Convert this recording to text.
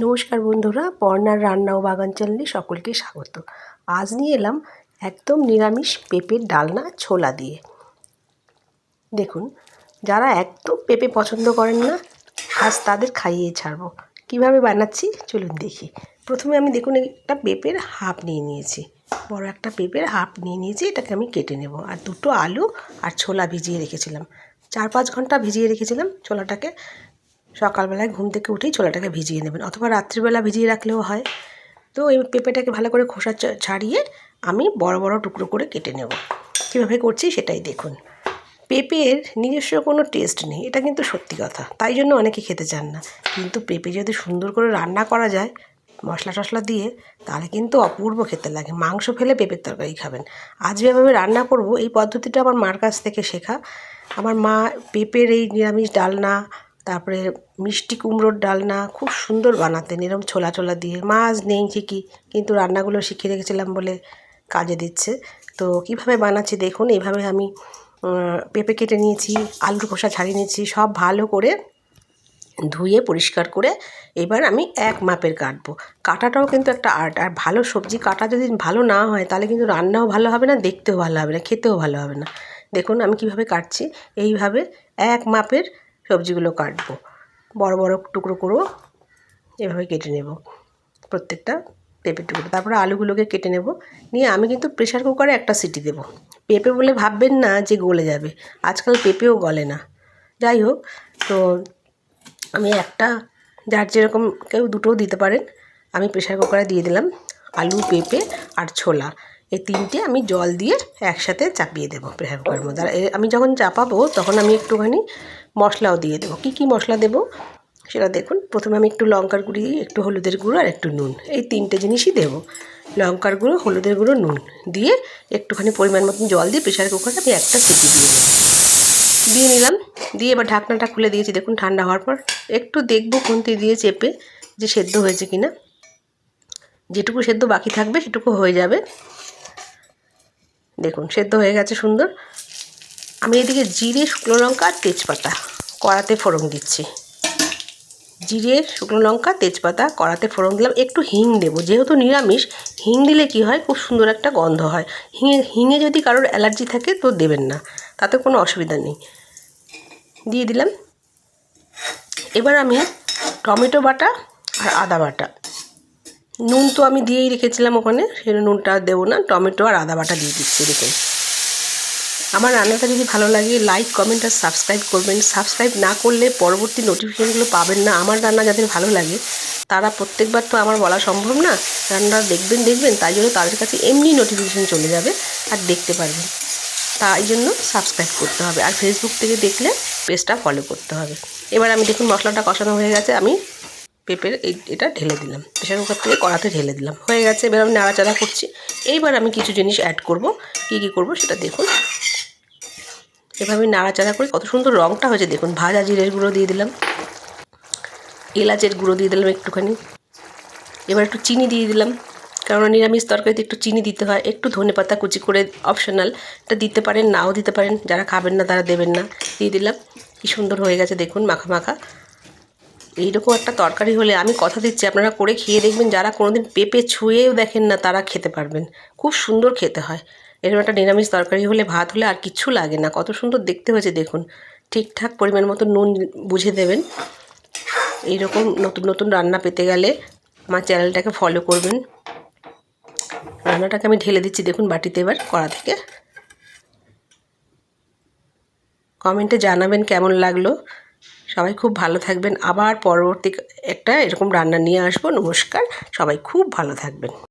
নমস্কার বন্ধুরা পর্ণার রান্না ও বাগান চ্যানেলে সকলকে স্বাগত। আজ নিয়ে এলাম একদম নিরামিষ পেঁপের ডালনা ছোলা দিয়ে। দেখুন, যারা একদম পেঁপে পছন্দ করেন না, আজ তাদের খাইয়ে ছাড়বো। কীভাবে বানাচ্ছি, চলুন দেখি। প্রথমে আমি দেখুন, একটা পেঁপের হাফ নিয়ে নিয়েছি। বড় একটা পেঁপের হাফ নিয়ে নিয়েছি, এটাকে আমি কেটে নেব। আর দুটো আলু আর ছোলা ভিজিয়ে রেখেছিলাম। চার পাঁচ ঘণ্টা ভিজিয়ে রেখেছিলাম ছোলাটাকে। সকালবেলায় ঘুম থেকে উঠেই ছোলাটাকে ভিজিয়ে নেবেন অথবা রাত্রিবেলা ভিজিয়ে রাখলেও হয়। তো এই পেঁপেটাকে ভালো করে খোসা ছাড়িয়ে আমি বড় বড় টুকরো করে কেটে নেব। কীভাবে করছি সেটাই দেখুন। পেঁপের নিজস্ব কোনো টেস্ট নেই, এটা কিন্তু সত্যি কথা। তাই জন্য অনেকে খেতে চান না। কিন্তু পেঁপে যদি সুন্দর করে রান্না করা যায় মশলা টশলা দিয়ে, তাহলে কিন্তু অপূর্ব খেতে লাগে। মাংস ফেলে পেঁপের তরকারি খাবেন। আজ যেভাবে রান্না করব, এই পদ্ধতিটা আমার মার কাছ থেকে শেখা। আমার মা পেঁপের এই নিরামিষ ডালনা তারপরে মিষ্টি কুমড়োর ডালনা খুব সুন্দর বানাতেন, এরম ছোলা ছোলা দিয়ে। মাছ নেই ঠিকই, কিন্তু রান্নাগুলো শিখে রেখেছিলাম বলে কাজে দিচ্ছে। তো কীভাবে বানাচ্ছি দেখুন এইভাবে আমি পেঁপে কেটে নিয়েছি, আলুর খোসা ছাড়িয়ে নিয়েছি, সব ভালো করে ধুয়ে পরিষ্কার করে এবার আমি এক মাপের কাটবো। কাটাটাও কিন্তু একটা আর্ট, আর ভালো সবজি কাটা যদি ভালো না হয়, তাহলে কিন্তু রান্নাও ভালো হবে না, দেখতেও ভালো হবে না, খেতেও ভালো হবে না। দেখুন আমি কীভাবে কাটছি, এইভাবে এক মাপের সবজিগুলো কাটবো। বড় বড় টুকরো করব এভাবে কেটে নেব। প্রত্যেকটা পেঁপে টুকরো। তারপরে আলুগুলোকে কেটে নেব। নিয়ে আমি কিন্তু প্রেশার কুকারে একটা সিটি দেবো। পেঁপে বলে ভাববেন না যে গলে যাবে। আজকাল পেঁপেও গলে না। যাই হোক, তো আমি একটা, যার যেরকম কেউ দুটোও দিতে পারেন। আমি প্রেশার কুকারে দিয়ে দিলাম। আলু, পেঁপে আর ছোলা। এই তিনটে আমি জল দিয়ে একসাথে চাপিয়ে দেবো প্রেশার কুকারের মধ্যে। আর আমি যখন চাপাবো, তখন আমি একটুখানি মশলাও দিয়ে দেবো। কী কী মশলা দেবো? সেটা দেখুন, প্রথমে আমি একটু লঙ্কার গুঁড়ি, একটু হলুদের গুঁড়ো আর একটু নুন। এই তিনটে জিনিসই দেবো। লঙ্কার গুঁড়ো, হলুদের গুঁড়ো, নুন দিয়ে একটুখানি পরিমাণ মতন জল দিয়ে প্রেশার কুকারে আমি একটা সিটি দিয়ে দিয়ে নিলাম। দিয়ে এবার ঢাকনাটা খুলে দিয়েছি। দেখুন, ঠান্ডা হওয়ার পর একটু দেখব খুন্তি দিয়ে চেপে যে সেদ্ধ হয়েছে কিনা। যেটুকু সেদ্ধ বাকি থাকবে, সেটুকু হয়ে যাবে। দেখুন, সেদ্ধ হয়ে গেছে সুন্দর। আমি এদিকে জিরে, শুকনো লঙ্কা আর তেজপাতা কড়াতে ফোড়ন দিচ্ছি। জিরে, শুকনো লঙ্কা, তেজপাতা কড়াতে ফোড়ন দিলাম। একটু হিং দেবো, যেহেতু নিরামিষ, হিং দিলে কি হয়, খুব সুন্দর একটা গন্ধ হয়। হিঙে হিঙে যদি কারোর অ্যালার্জি থাকে তো দেবেন না, তাতে কোনো অসুবিধা নেই। দিয়ে দিলাম। এবার আমি টমেটো বাটা আর আদা বাটা। নুন তো আমি দিয়েই রেখেছিলাম ওখানে সেই নুনটা দেবো না, টমেটো আর আদা বাটা দিয়ে দিচ্ছি দেখুন আমার রান্নাটা যদি ভালো লাগে লাইক কমেন্ট আর সাবস্ক্রাইব করবেন। সাবস্ক্রাইব না করলে পরবর্তী নোটিফিকেশানগুলো পাবেন না। আমার রান্না যাদের ভালো লাগে, তারা প্রত্যেকবার তো আমার বলা সম্ভব না, রান্না দেখবেন দেখবেন, তাই জন্য তাদের কাছে এমনি নোটিফিকেশান চলে যাবে আর দেখতে পারবেন। তাই জন্য সাবস্ক্রাইব করতে হবে। আর ফেসবুক থেকে দেখলে পেজটা ফলো করতে হবে। এবার আমি দেখুন মশলাটা কষানো হয়ে গেছে, আমি পেঁপের এই, এটা ঢেলে দিলাম। প্রেশার কুকার থেকে কড়াতে ঢেলে দিলাম। হয়ে গেছে, এবার আমি নাড়াচাড়া করছি। এইবার আমি কিছু জিনিস অ্যাড করব। কী কী করব সেটা দেখুন। এভাবে নাড়াচাড়া করে। কত সুন্দর রঙটা হয়েছে, দেখুন। ভাজা জিরের গুঁড়ো দিয়ে দিলাম। এলাচের গুঁড়ো দিয়ে দিলাম একটুখানি। এবার একটু চিনি দিয়ে দিলাম। কারণ নিরামিষ তরকারিতে একটু চিনি দিতে হয়। একটু ধনে পাতা কুচি করে অপশনাল এটা দিতে পারেন, নাও দিতে পারেন। যারা খাবেন না, তারা দেবেন না। দিয়ে দিলাম। কী সুন্দর হয়ে গেছে, দেখুন, মাখা মাখা। এইরকম একটা তরকারি হলে আমি কথা দিচ্ছি, আপনারা করে খেয়ে দেখবেন, যারা কোনোদিন পেঁপে ছুঁয়েও দেখেন না, তারা খেতে পারবেন। খুব সুন্দর খেতে হয়। এরকম একটা নিরামিষ তরকারি হলে ভাত হলে আর কিচ্ছু লাগে না। কত সুন্দর দেখতে হয়েছে, দেখুন। ঠিকঠাক পরিমাণ মতো নুন বুঝে দেবেন। এইরকম নতুন নতুন রান্না পেতে গেলে আমার চ্যানেলটাকে ফলো করবেন। রান্নাটাকে আমি ঢেলে দিচ্ছি, দেখুন বাটিতে এবার কড়া থেকে। কমেন্টে জানাবেন কেমন লাগল। সবাই খুব ভালো থাকবেন। আবার পরবর্তী একটা এরকম রান্না নিয়ে আসব। নমস্কার। সবাই খুব ভালো থাকবেন।